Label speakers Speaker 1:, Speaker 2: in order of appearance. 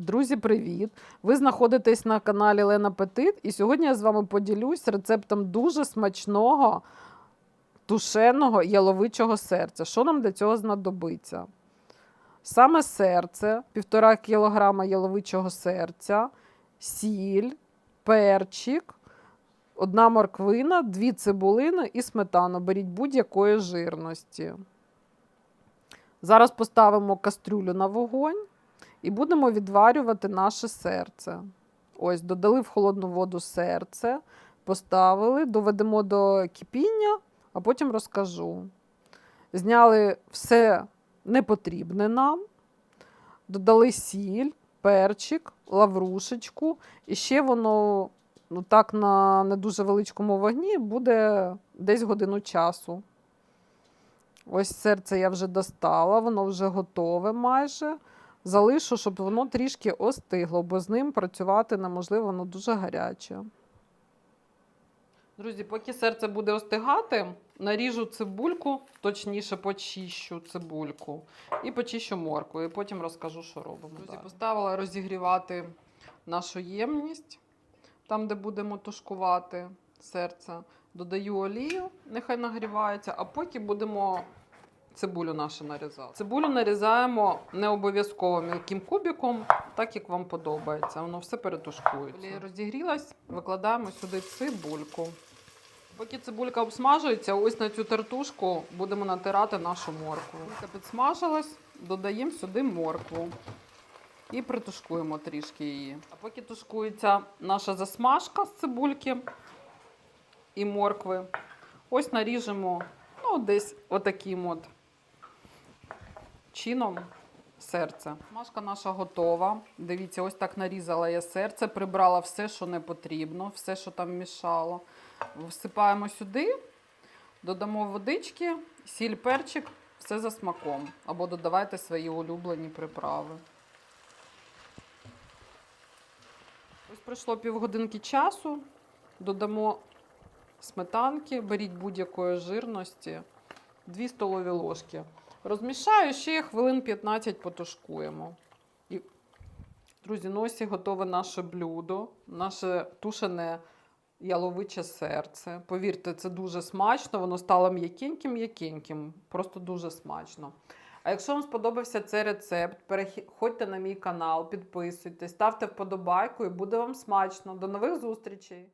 Speaker 1: Друзі, привіт! Ви знаходитесь на каналі Лена Петит, і сьогодні я з вами поділюсь рецептом дуже смачного тушеного яловичого серця. Що нам для цього знадобиться? Саме серце, 1,5 кг яловичого серця, сіль, перчик, одна морквина, дві цибулини і сметану. Беріть будь-якої жирності. Зараз поставимо кастрюлю на вогонь і будемо відварювати наше серце. Ось, додали в холодну воду серце, поставили, доведемо до кипіння, а потім розкажу. Зняли все непотрібне нам, додали сіль, перчик, лаврушечку, і ще воно ну, так на не дуже величкому вогні буде десь годину часу. Ось серце я вже достала, воно вже готове майже. Залишу, щоб воно трішки остигло, бо з ним працювати неможливо, воно дуже гаряче. Друзі, поки серце буде остигати, наріжу цибульку, точніше почищу цибульку і почищу моркву. І потім розкажу, що робимо. Друзі, поставила розігрівати нашу ємність, там, де будемо тушкувати серце. Додаю олію, нехай нагрівається, а поки будемо цибулю нашу нарізати. Цибулю нарізаємо не обов'язково мілким кубиком, так як вам подобається. Воно все перетушкується. Розігрілась, викладаємо сюди цибульку. Поки цибулька обсмажується, ось на цю тертушку будемо натирати нашу моркву. Цибулька підсмажилась, додаємо сюди моркву і притушкуємо трішки її. А поки тушкується наша засмажка з цибульки і моркви, ось наріжемо ну, десь отаким от чином серце. Смажка наша готова. Дивіться, ось так нарізала я серце, прибрала все, що не потрібно, все, що там мішало. Всипаємо сюди, додамо водички, сіль, перчик, все за смаком. Або додавайте свої улюблені приправи. Ось пройшло півгодинки часу. Додамо сметанки, беріть будь-якої жирності, 2 столові ложки. Розмішаю ще хвилин 15 потушкуємо. І, друзі, ну ось і готове наше блюдо, наше тушене яловиче серце. Повірте, це дуже смачно, воно стало м'якеньким-м'якеньким. Просто дуже смачно. А якщо вам сподобався цей рецепт, переходьте на мій канал, підписуйтесь, ставте вподобайку і буде вам смачно. До нових зустрічей!